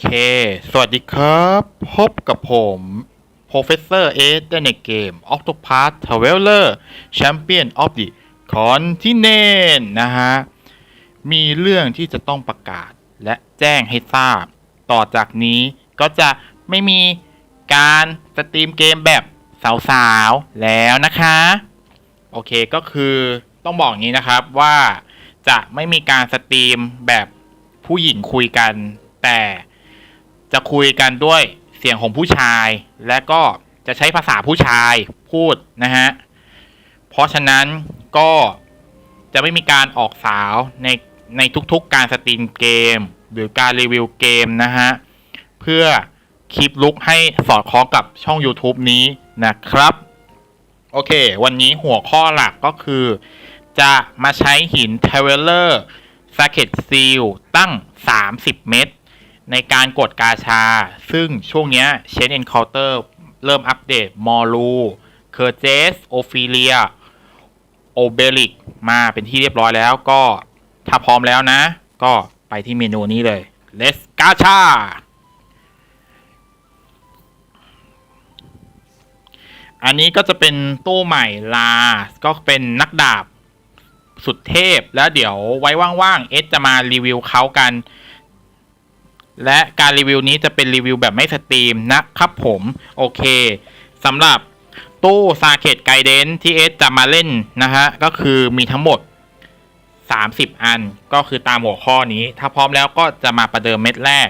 เค สวัสดีครับ พบกับผม Professor A ได้ในเกม Octopath Traveler Champion of the Continent นะฮะ มีเรื่องที่จะต้องประกาศและแจ้งให้ทราบ ต่อจากนี้ก็จะไม่มีการสตรีมเกมแบบสาวๆ แล้วนะคะ โอเคก็คือต้องบอกงนี้นะครับว่าจะไม่มีการสตรีมแบบผู้หญิงคุยกัน แต่ จะคุยกันด้วยเสียงของผู้ชาย และก็จะใช้ภาษาผู้ชายพูดนะฮะ เพราะฉะนั้นก็จะไม่มีการออกสาวในในทุกๆการสตรีมเกม หรือการรีวิวเกมนะฮะ เพื่อคลิปลุกให้สอดคล้องกับช่อง YouTube นี้นะครับ โอเค วันนี้หัวข้อหลักก็คือ จะมาใช้หิน t r a v e l e r s a c k e t Seal ตั้ง 30 เม็ด ในการกดกาชา ซึ่งช่วงเนี้ย Chain Encounter เริ่มอัปเดตมอลูเคอร์เจสโอฟิเลียโอเบลิกมาเป็นที่เรียบร้อยแล้วก็ถ้าพร้อมแล้วนะ ก็ไปที่เมนูนี้เลย Let's Gacha อันนี้ก็จะเป็นตู้ใหม่ลา ก็เป็นนักดาบสุดเทพแล้วเดี๋ยวไว้ว่างๆเอสจะมารีวิวเขากัน และการรีวิวนี้จะเป็นรีวิวแบบไม่สตรีมนะครับผมโอเคสำหรับตู้ซาเ e ตไกเดนที่เอสจะมาเล่นนะฮะก็คือมีทั้งหมด 30 อันก็คือตามหัวข้อนี้ ถ้าพร้อมแล้วก็จะมาประเดิมเม็ดแรก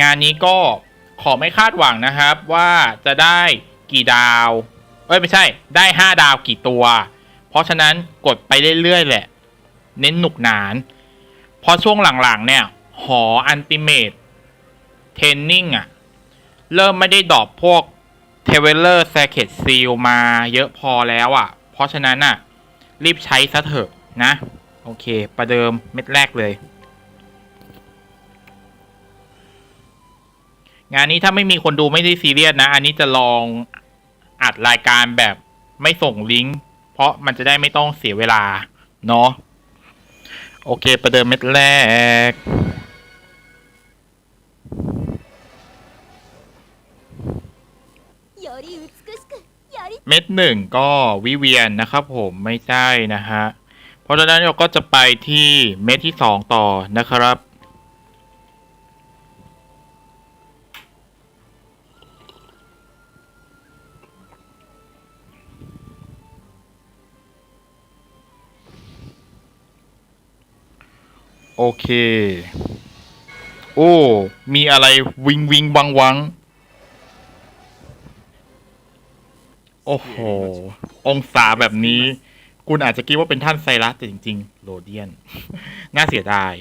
งานนี้ก็ขอไม่คาดหวังนะครับว่าจะได้กี่ดาว เอ้ยไม่ใช่ได้ 5 ดาวกี่ตัว เพราะฉะนั้นกดไปเรื่อยๆแหละ เน้นหนุกหนานพราะช่วงหลังๆเนี่ย หออันติเมตเทนนิ่งอะเริ่มไม่ได้ดรอปพวกเทเวลเลอร์แซเคตซีลมาเยอะพอแล้วอะเพราะฉะนั้นอะรีบใช้ซะเถอะนะ โอเค ประเดิมเม็ดแรกเลย งานนี้ถ้าไม่มีคนดูไม่ได้ซีเรียสนะ อันนี้จะลองอัดรายการแบบไม่ส่งลิงก์เพราะมันจะได้ไม่ต้องเสียเวลา เนาะโอเค ประเดิมเม็ดแรก เม็ดหนึ่งก็วิเวียนนะครับผมไม่ใช่นะฮะเพราะฉะนั้นเราก็จะไปที่เม็ดที่สองต่อนะครับ โอเค โอ้ มีอะไรวิงวิงวังวัง โอ้โห องศาแบบนี้ คุณอาจจะคิดว่าเป็นท่านไซรัสแต่จริง ๆ โรเดียน น่าเสียดาย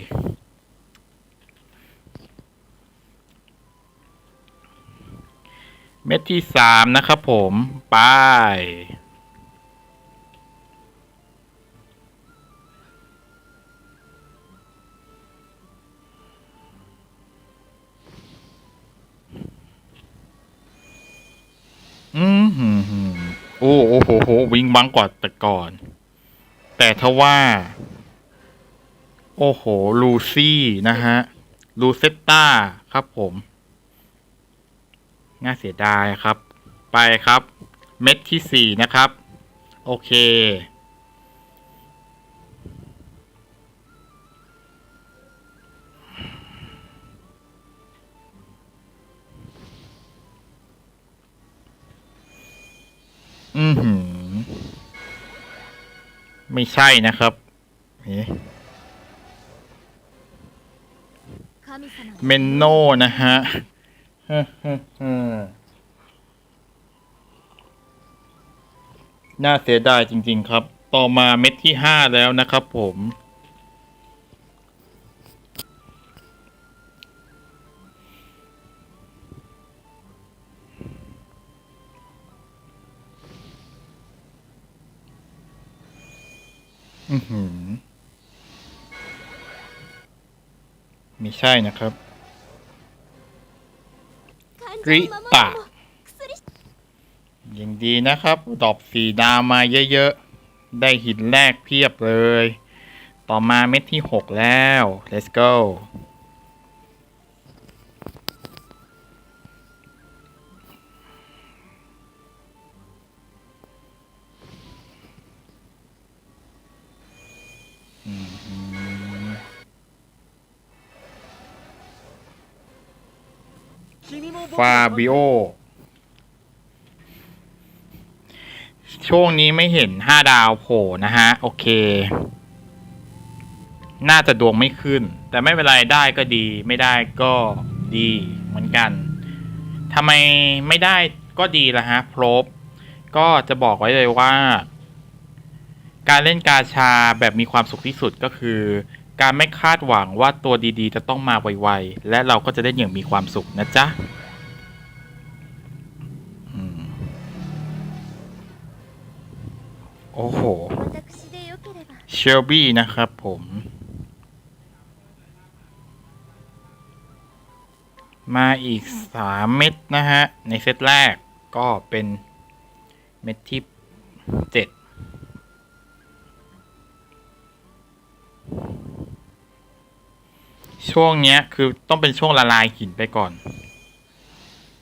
เม็ดที่สามนะครับผม ไป อืมหืมหืม โอ้โอ้โหโหวิ่งวังกว่าแต่ก่อน แต่ทว่า โอ้โห ลูซี่นะฮะ ลูเซตตาครับผม น่าเสียดายครับ ไปครับ เม็ดที่สี่นะครับ โอเค อือหือ ไม่ใช่นะครับเอ๊ะ神様เมนโนนะฮะน่าเสียดายจริง ๆ ครับ ต่อมาเม็ดที่ห้าแล้วนะครับผม มีใช่นะครับริตะยังดีนะครับ ดอบสีดามาเยอะๆ ได้หินแรกเพียบเลย ต่อมาเม็ดที่ 6 แล้ว let's go ฟาบิโอ ช่วงนี้ไม่เห็นห้าดาวโผล่นะฮะ โอเค น่าจะดวงไม่ขึ้น แต่ไม่เป็นไรได้ก็ดีไม่ได้ก็ดีเหมือนกันทำไมไม่ได้ก็ดีละฮะพรบก็จะบอกไว้เลยว่า การเล่นกาชาแบบมีความสุขที่สุดก็คือ การไม่คาดหวังว่าตัวดีๆ จะต้องมาไวๆ และเราก็จะได้อย่างมีความสุขนะจ๊ะ โอ้โห เชลบี้นะครับผม มาอีกสามเม็ดนะฮะ ในเซตแรกก็เป็นเม็ดที่เจ็ดช่วงเนี้ยคือต้องเป็นช่วงละลายหินไปก่อน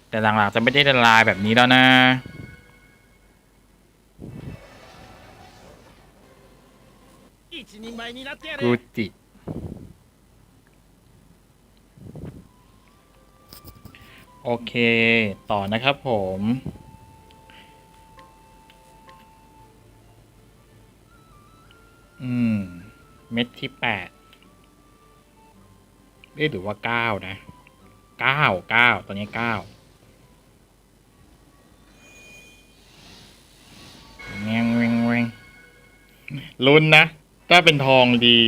แต่หลังๆจะไม่ได้ละลายแบบนี้แล้วนะ 一人前になってや กู れ จิ โอเค ต่อนะครับผม อืม เม็ดที่แปดเอ๊ะหรือว่าเก้านะ เก้า เก้า ตอนนี้เก้าแงงแงงแงงลุ้นนะ ถ้าเป็นทองดี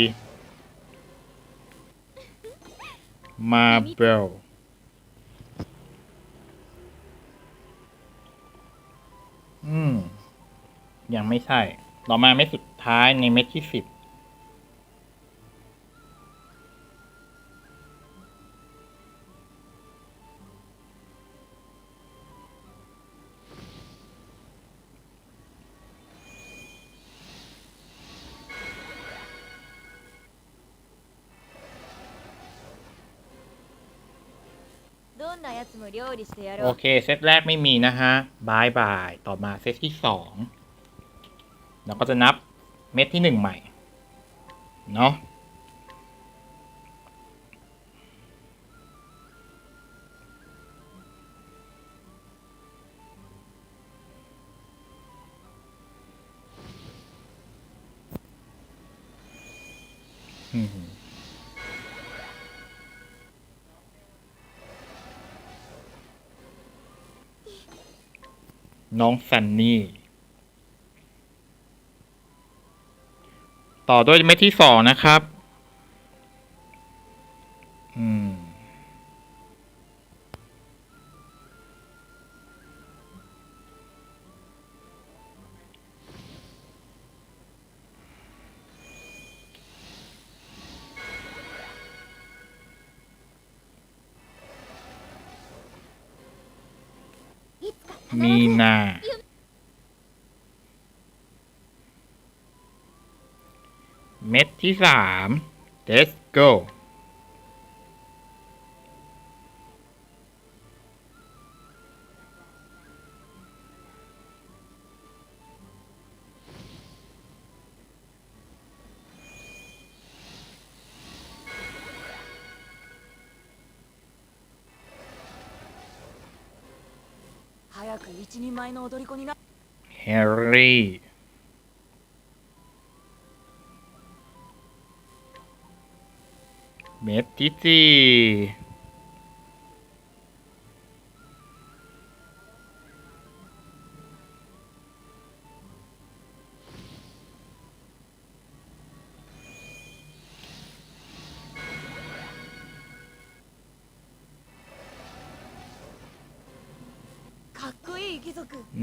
มาเบลอืม ยังไม่ใช่ ต่อมาเม็ดสุดท้ายในเม็ดที่สิบ なやつも料理してや โอ ろう เค เซตแรกไม่มีนะฮะบายบาย ต่อมาเซตที่สองเราก็จะนับเม็ดที่หนึ่งใหม่ เนาะ น้องซันนี่ ต่อด้วยเม็ดที่สองนะครับ อืม มีนา เม็ดที่สาม let's go 早く一人前の踊り子になヘリーメティティ。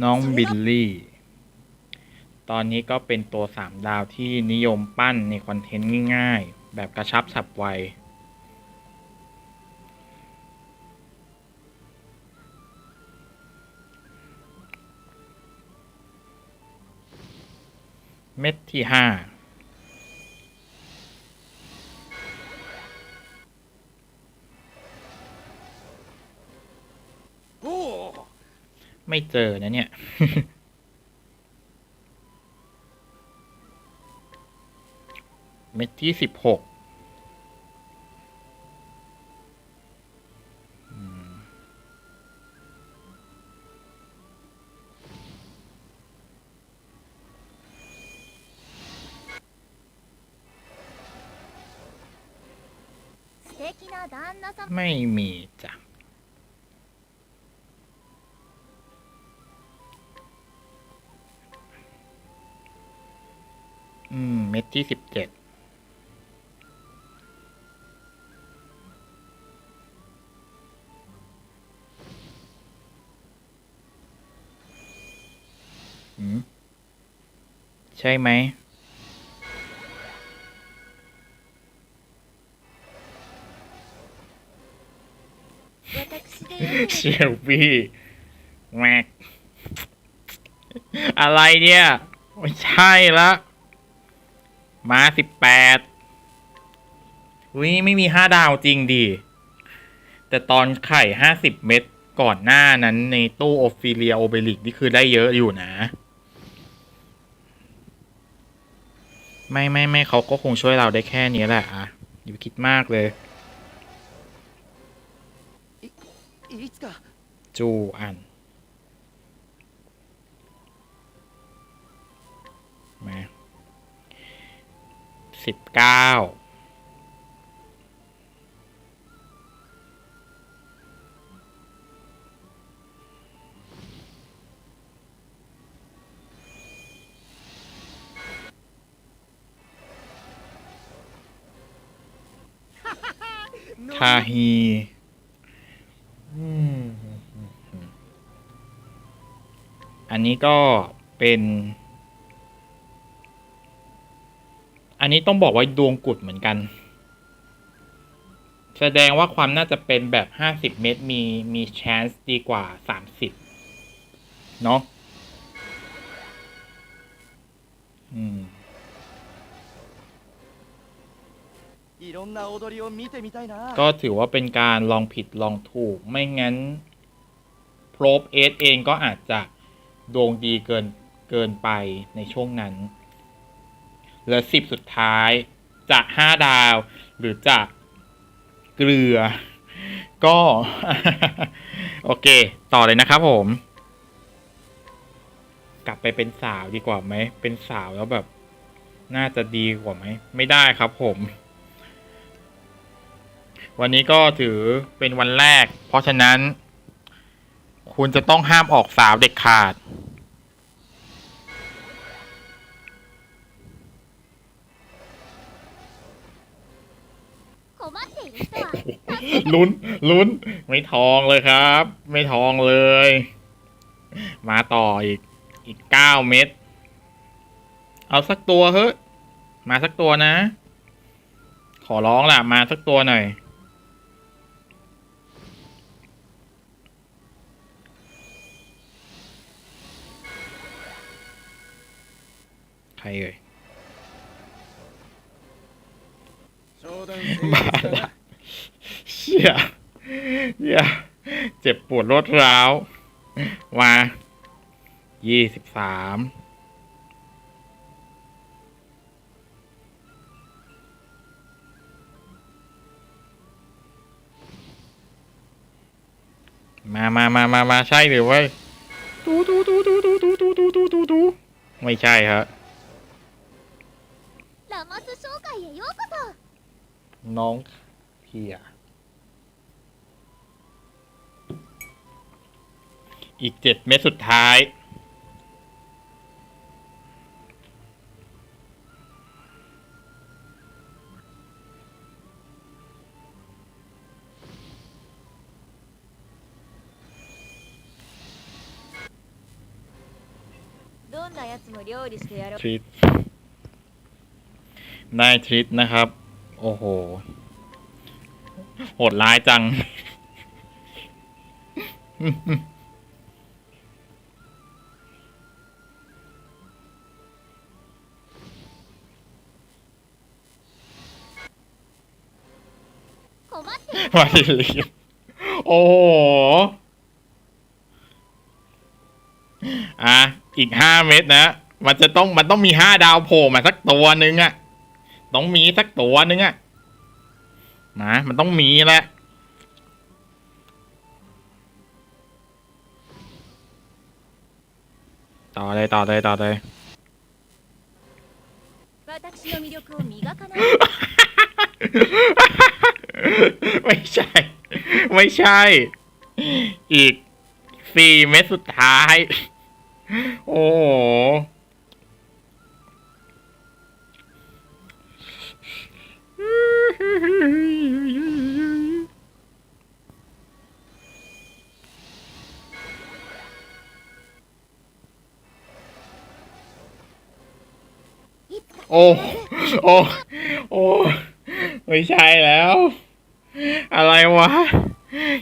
น้องบิลลี่ ตอนนี้ก็เป็นตัวสามดาวที่นิยมปั้นในคอนเทนต์ง่ายๆ แบบกระชับฉับไว เม็ดที่ห้าおお ไม่เจอนะเนี่ย เม็ดที่สิบหกไม่มี ที่สิบเจ็ดใช่ไหม เชลบี้แม็กอะไรเนี่ย ไม่ใช่ละ มาสิบแปดวิไม่มีห้าดาวจริงดี แต่ตอนไข่ห้าสิบเม็ดก่อนหน้านั้นในตู้ออฟฟิเลียโอเบลิกนี่คือได้เยอะอยู่นะ ไม่ไม่ไม่เขาก็คงช่วยเราได้แค่นี้แหละอะอยู่คิดมากเลยจูอันมา สิบเก้าทาฮีอืมอันนี้ก็เป็น อันนี้ต้องบอกว่าดวงกุดเหมือนกัน แสดงว่าความน่าจะเป็นแบบห้าสิบเมตรมีมีชานส์ดีกว่าสามสิบเนาะก็ถือว่าเป็นการลองผิดลองถูก ไม่งั้นโปรบเอสเองก็อาจจะดวงดีเกินเกินไปในช่วงนั้น เหลือสิบสุดท้ายจะห้าดาว หรือจะเกลือ ก็ โอเค ต่อเลยนะครับผม กลับไปเป็นสาวดีกว่าไหม เป็นสาวแล้วแบบ น่าจะดีกว่าไหม ไม่ได้ครับผม วันนี้ก็ถือเป็นวันแรก เพราะฉะนั้น คุณจะต้องห้ามออกสาวเด็ดขาด ลุ้นลุ้น ไม่ทองเลยครับ ไม่ทองเลย มาต่ออีก อีกเก้าเม็ด เอาสักตัวเฮ้ยมาสักตัวนะ ขอร้องล่ะ มาสักตัวหน่อย ใครเอ่ยมาละ เชี่ยเยี่ยเจ็บปวดรวดร้าวมายี่สิบสามมามามามามาใช่หรือว่าตูตูตูตูตูตูตูตูตูตูตูไม่ใช่ครับน้องเพีย อีกเจ็ดเม็ดสุดท้าย どんなやつも料理してやろう ทริตได้ทริตนะครับ โอ้โห โหดร้ายจัง มาดิลีโอ้โหอะอีกห้าเม็ดนะ มันจะต้องมันต้องมีห้าดาวโผล่มาสักตัวหนึ่งอะต้องมีสักตัวหนึ่งอะมามันต้องมีแหละต่อเลยต่อเลยต่อเลย ไม่ใช่ ไม่ใช่ อีกสี่เม็ดสุดท้าย โอ้โหโอ้ โอ้ โอ้ ไม่ใช่แล้ว อะไรวะ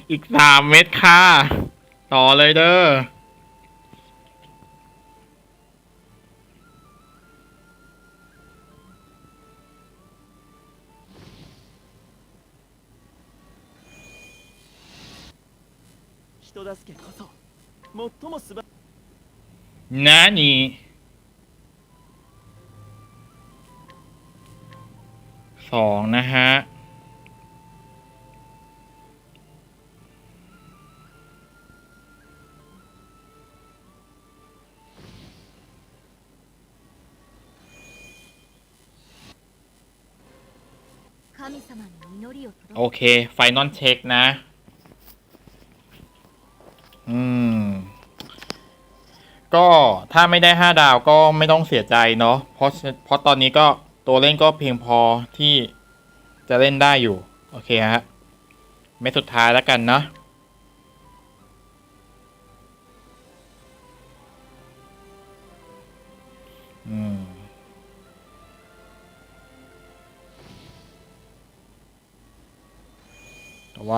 อีกสามเม็ดค่ะ ต่อเลยเด้อ 人助けこそ最も素晴 นะนี่ สองนะฮะโอเค ไฟนอลเช็คนะ อืม ก็ถ้าไม่ได้ห้าดาวก็ไม่ต้องเสียใจเนาะ เพราะเพราะตอนนี้ก็ ตัวเล่นก็เพียงพอที่จะเล่นได้อยู่ โอเคฮะเม็ดสุดท้ายแล้วกันเนาะอืม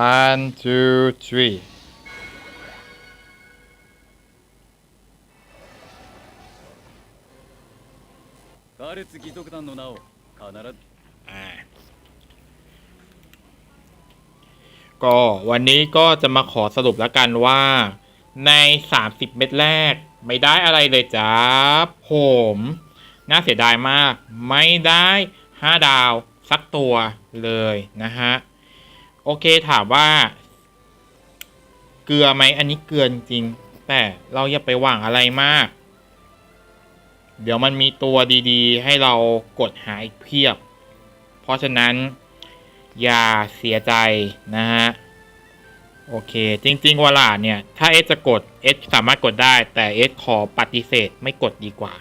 one two three 列義徳団の名を必ずก็วันนี้ก็จะมาขอสรุปแล้วกันว่า ใน 30 เม็ดแรก ไม่ได้อะไรเลยจ้าผมน่าเสียดายมาก ไม่ได้ 5 ดาวสักตัวเลยนะฮะ โอเคถามว่า เกลือไหมอันนี้เกลือจริง แต่เราอย่าไปหวังอะไรมาก เดี๋ยวมันมีตัวดีๆ ให้เรากดหาอีกเพียบ เพราะฉะนั้นอย่าเสียใจนะฮะ โอเค จริงๆวลาเนี่ย ถ้าเอสจะกดเอสสามารถกดได้ แต่เอสขอปฏิเสธไม่กดดีกว่า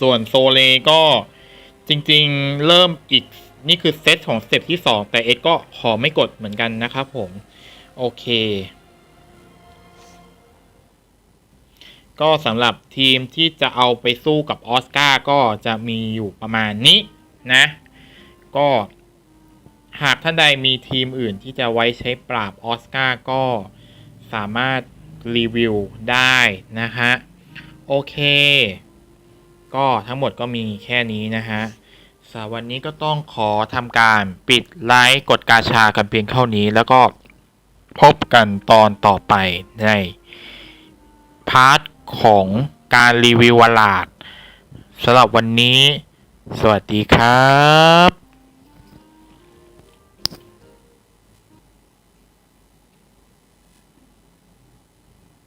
ส่วนโซเลก็จริงๆเริ่มอีกนี่คือเซตของสเต็ปที่ 2 แต่เอสก็ขอไม่กดเหมือนกันนะครับผม โอเค ก็สำหรับทีมที่จะเอาไปสู้กับออสการ์ก็จะมีอยู่ประมาณนี้นะ ก็หากท่านใดมีทีมอื่นที่จะไว้ใช้ปราบออสการ์ก็สามารถรีวิวได้นะฮะ โอเค ก็ทั้งหมดก็มีแค่นี้นะฮะสำหรับวันนี้ก็ต้องขอทำการปิดไลฟ์กดกาชากันเพียงเท่านี้แล้วก็พบกันตอนต่อไปในพาร์ท ของการรีวิววลาดสำหรับวันนี้ สวัสดีครับ